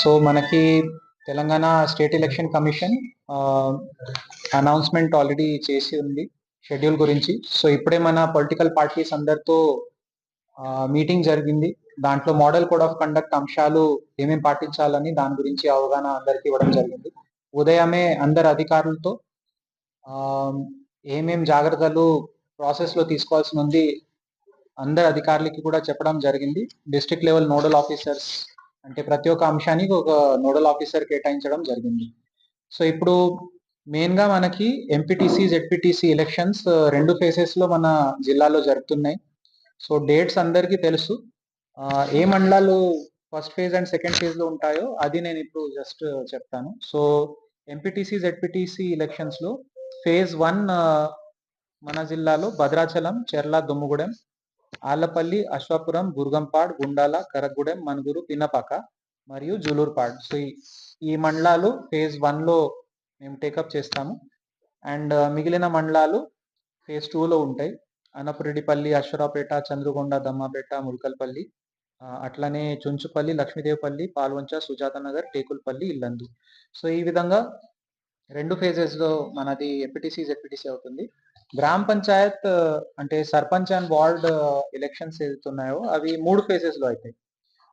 So మనకి Telangana state election commission announcement already చేసి ఉంది షెడ్యూల్ గురించి. సో ఇప్పుడే మన పొలిటికల్ పార్టీస్ అందరితో మీటింగ్ జరిగింది. దాంట్లో మోడల్ కోడ్ ఆఫ్ కండక్ట్ అంశాలు ఏమేమి పాటించాలని దాని గురించి అవగాహన అందరికి ఇవ్వడం జరిగింది. ఉదయమే అందరు అధికారులతో ఏమేం జాగ్రత్తలు ప్రాసెస్లో తీసుకోవాల్సి ఉంది అందరు అధికారులకి కూడా చెప్పడం జరిగింది. డిస్ట్రిక్ట్ లెవెల్ నోడల్ ఆఫీసర్స్ అంటే ప్రతి ఒక్క అంశానికి ఒక నోడల్ ఆఫీసర్ కేటాయించడం జరిగింది. సో ఇప్పుడు మెయిన్గా మనకి ఎంపీటీసీ జెడ్పీటీసీ ఎలక్షన్స్ రెండు ఫేసెస్లో మన జిల్లాలో జరుగుతున్నాయి సో డేట్స్ అందరికీ తెలుసు. ఏ మండలాలు ఫస్ట్ ఫేజ్ అండ్ సెకండ్ ఫేజ్లో ఉంటాయో అది నేను ఇప్పుడు జస్ట్ చెప్తాను. సో ఎంపీటీసీ జెడ్పీటీసీ ఎలక్షన్స్లో ఫేజ్ వన్ మన జిల్లాలో భద్రాచలం చెర్ల దుమ్ముగూడెం ఆలపల్లి అశ్వాపురం గుర్గంపాడ్ గుండాల కరగూడెం మనుగురు పినపాక మరియు జులూర్పాడ్. సో ఈ మండలాలు ఫేజ్ వన్లో మేము టేకప్ చేస్తాము. అండ్ uh, మిగిలిన మండలాలు ఫేజ్ టూలో ఉంటాయి. అనపురెడ్డిపల్లి అశ్వరాపేట చంద్రగొండ దమ్మాపేట ముల్కల్పల్లి అట్లనే చుంచుపల్లి లక్ష్మీదేవిపల్లి పాల్వంచ సుజాత నగర్ టేకుల్పల్లి ఇల్లందు. సో ఈ విధంగా రెండు ఫేజెస్లో మనది ఎపిటిసీస్ జెడ్పీటీసీ అవుతుంది. గ్రామ పంచాయత్ అంటే సర్పంచ్ అండ్ వార్డ్ ఎలక్షన్స్ ఏదైతున్నాయో అవి మూడు ఫేజెస్లో అవుతాయి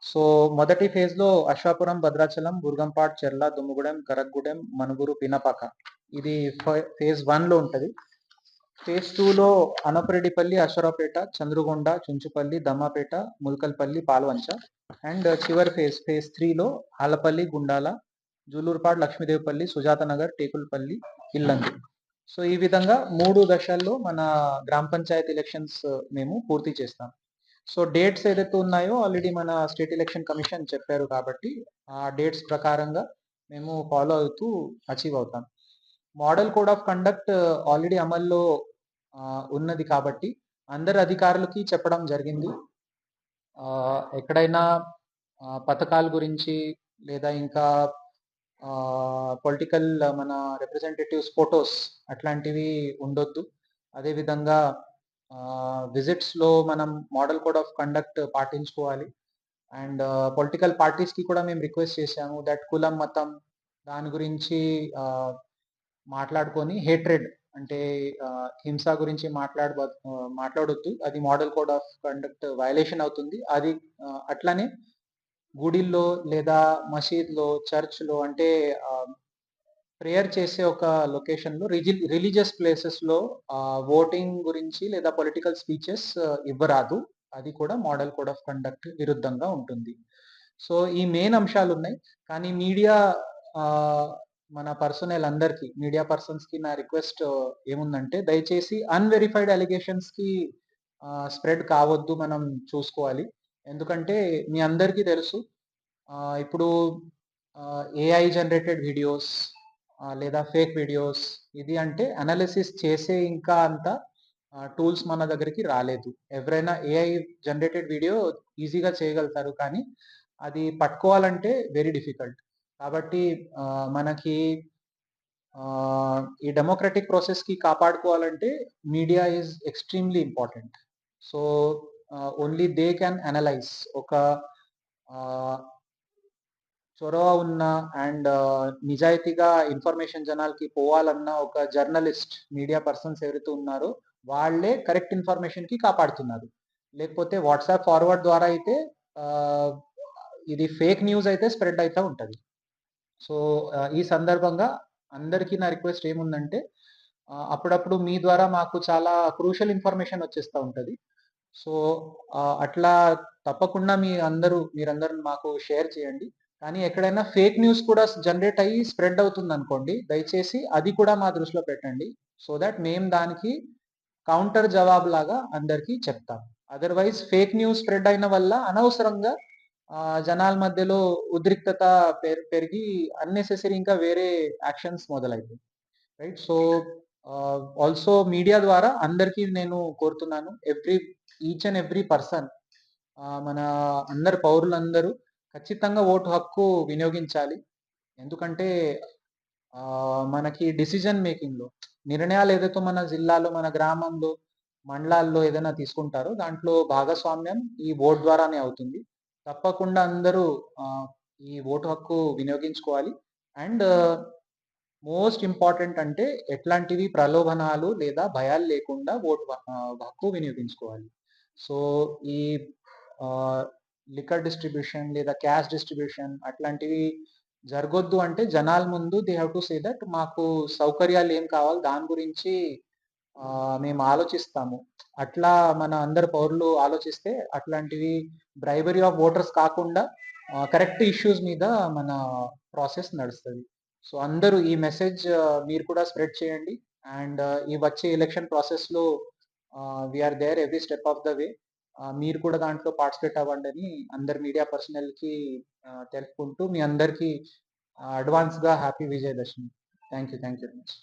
సో మొదటి ఫేజ్లో అశ్వాపురం భద్రాచలం బుర్గంపాట్ చెర్ల దుమ్ముగూడెం కరగ్గూడెం మనుగురు పినపాక. ఇది ఫేజ్ వన్లో ఉంటది. ఫేజ్ టూలో అనపరెడ్డిపల్లి అశ్వరాపేట చంద్రగొండ చుంచుపల్లి దమ్మపేట ముల్కల్పల్లి పాల్వంచ. అండ్ చివరి ఫేజ్ ఫేజ్ త్రీలో ఆలపల్లి గుండాల జూలూరుపాడు లక్ష్మీదేవిపల్లి సుజాత నగర్ టేకుల్పల్లి ఇల్లందు. సో ఈ విధంగా మూడు దశల్లో మన గ్రామ పంచాయతీ ఎలక్షన్స్ మేము పూర్తి చేస్తాం. సో డేట్స్ ఏదైతే ఉన్నాయో ఆల్రెడీ మన స్టేట్ ఎలక్షన్ కమిషన్ చెప్పారు కాబట్టి ఆ డేట్స్ ప్రకారంగా మేము ఫాలో అవుతూ అచీవ్ అవుతాం. Model code of conduct already అమల్లో ఉన్నది కాబట్టి అందరు అధికారులకి చెప్పడం జరిగింది. ఎక్కడైనా పథకాల గురించి లేదా ఇంకా పొలిటికల్ మన రిప్రజెంటేటివ్స్ ఫొటోస్ అట్లాంటివి ఉండొద్దు. అదేవిధంగా విజిట్స్లో మనం మోడల్ కోడ్ ఆఫ్ కండక్ట్ పాటించుకోవాలి. అండ్ పొలిటికల్ పార్టీస్కి కూడా మేము రిక్వెస్ట్ చేశాము. దట్ కులం మతం దాని గురించి మాట్లాడుకొని హేట్రెడ్ అంటే హింస గురించి మాట్లాడ మాట్లాడొద్దు. అది model code of conduct violation అవుతుంది. అది అట్లానే గుడిల్లో లేదా మసీద్లో చర్చ్లో అంటే ప్రేయర్ చేసే ఒక లొకేషన్లో రిజి రిలీజియస్ ప్లేసెస్లో ఓటింగ్ గురించి లేదా పొలిటికల్ స్పీచెస్ ఇవ్వరాదు. అది కూడా మోడల్ కోడ్ ఆఫ్ కండక్ట్ విరుద్ధంగా ఉంటుంది. సో ఈ మెయిన్ అంశాలు ఉన్నాయి కానీ మీడియా మన పర్సనల్ అందరికీ మీడియా పర్సన్స్కి నా రిక్వెస్ట్ ఏముందంటే దయచేసి అన్వెరిఫైడ్ అలిగేషన్స్కి స్ప్రెడ్ కావద్దు మనం చూసుకోవాలి. ఎందుకంటే మీ అందరికీ తెలుసు ఇప్పుడు ఏఐ జనరేటెడ్ వీడియోస్ లేదా ఫేక్ వీడియోస్ ఇది అంటే అనాలిసిస్ చేసే ఇంకా అంత టూల్స్ మన దగ్గరికి రాలేదు. ఎవరైనా ఏఐ జనరేటెడ్ వీడియో ఈజీగా చేయగలుగుతారు కానీ అది పట్టుకోవాలంటే వెరీ డిఫికల్ట్ కాబట్టి మనకి ఈ డెమోక్రటిక్ ప్రాసెస్కి కాపాడుకోవాలంటే media is extremely important so only they can analyse ఒక చొరవ ఉన్న అండ్ నిజాయితీగా ఇన్ఫర్మేషన్ జనాలకి పోవాలన్న ఒక జర్నలిస్ట్ మీడియా పర్సన్స్ ఎవరైతే ఉన్నారో వాళ్ళే కరెక్ట్ ఇన్ఫర్మేషన్కి కాపాడుతున్నారు. లేకపోతే వాట్సాప్ ఫార్వర్డ్ ద్వారా అయితే ఇది ఫేక్ న్యూస్ అయితే స్ప్రెడ్ అయితే ఉంటుంది. సో ఈ సందర్భంగా అందరికీ నా రిక్వెస్ట్ ఏముందంటే అప్పుడప్పుడు మీ ద్వారా మాకు చాలా క్రూషల్ ఇన్ఫర్మేషన్ వచ్చేస్తూ ఉంటుంది. సో అట్లా తప్పకుండా మీ అందరూ మీరందరూ మాకు షేర్ చేయండి. కానీ ఎక్కడైనా ఫేక్ న్యూస్ కూడా జనరేట్ అయ్యి స్ప్రెడ్ అవుతుంది అనుకోండి దయచేసి అది కూడా మా దృష్టిలో పెట్టండి. సో దట్ మేము దానికి కౌంటర్ జవాబు లాగా అందరికీ చెప్తాం. అదర్వైజ్ ఫేక్ న్యూస్ స్ప్రెడ్ అయిన వల్ల అనవసరంగా జనాల మధ్యలో ఉద్రిక్తత పెరిగి అన్నెసెసరీ ఇంకా వేరే యాక్షన్స్ మొదలైతాయి. రైట్? సో ఆల్సో మీడియా ద్వారా అందరికీ నేను కోరుతున్నాను. Every each and every person మన అందరు పౌరులందరూ ఖచ్చితంగా ఓటు హక్కు వినియోగించాలి. ఎందుకంటే మనకి డిసిజన్ మేకింగ్లో నిర్ణయాలు ఏదైతే మన జిల్లాలో మన గ్రామంలో మండలాల్లో ఏదైనా తీసుకుంటారో దాంట్లో భాగస్వామ్యం ఈ ఓట్ ద్వారానే అవుతుంది. తప్పకుండా అందరూ ఈ ఓటు హక్కు వినియోగించుకోవాలి. అండ్ మోస్ట్ ఇంపార్టెంట్ అంటే ఎట్లాంటివి ప్రలోభనాలు లేదా భయాలు లేకుండా ఓటు హక్కు వినియోగించుకోవాలి. సో ఈ లిక్కర్ డిస్ట్రిబ్యూషన్ లేదా క్యాష్ డిస్ట్రిబ్యూషన్ అట్లాంటివి జరగొద్దు అంటే జనాల ముందు they have to say that మాకు సౌకర్యాలు ఏం కావాలి దాని గురించి మేము ఆలోచిస్తాము. అట్లా మన అందరు పౌరులు ఆలోచిస్తే అట్లాంటివి బ్రైబరీ ఆఫ్ ఓటర్స్ కాకుండా కరెక్ట్ ఇష్యూస్ మీద మన ప్రాసెస్ నడుస్తుంది. సో అందరూ ఈ మెసేజ్ మీరు కూడా స్ప్రెడ్ చేయండి. అండ్ ఈ వచ్చే ఎలక్షన్ ప్రాసెస్లో we're there every step of the way మీరు కూడా దాంట్లో పార్టిసిపేట్ అవ్వండి అని అందరు మీడియా పర్సనల్కి తెలుపుకుంటూ మీ అందరికీ అడ్వాన్స్గా happy Vijayadashami. Thank you thank you very much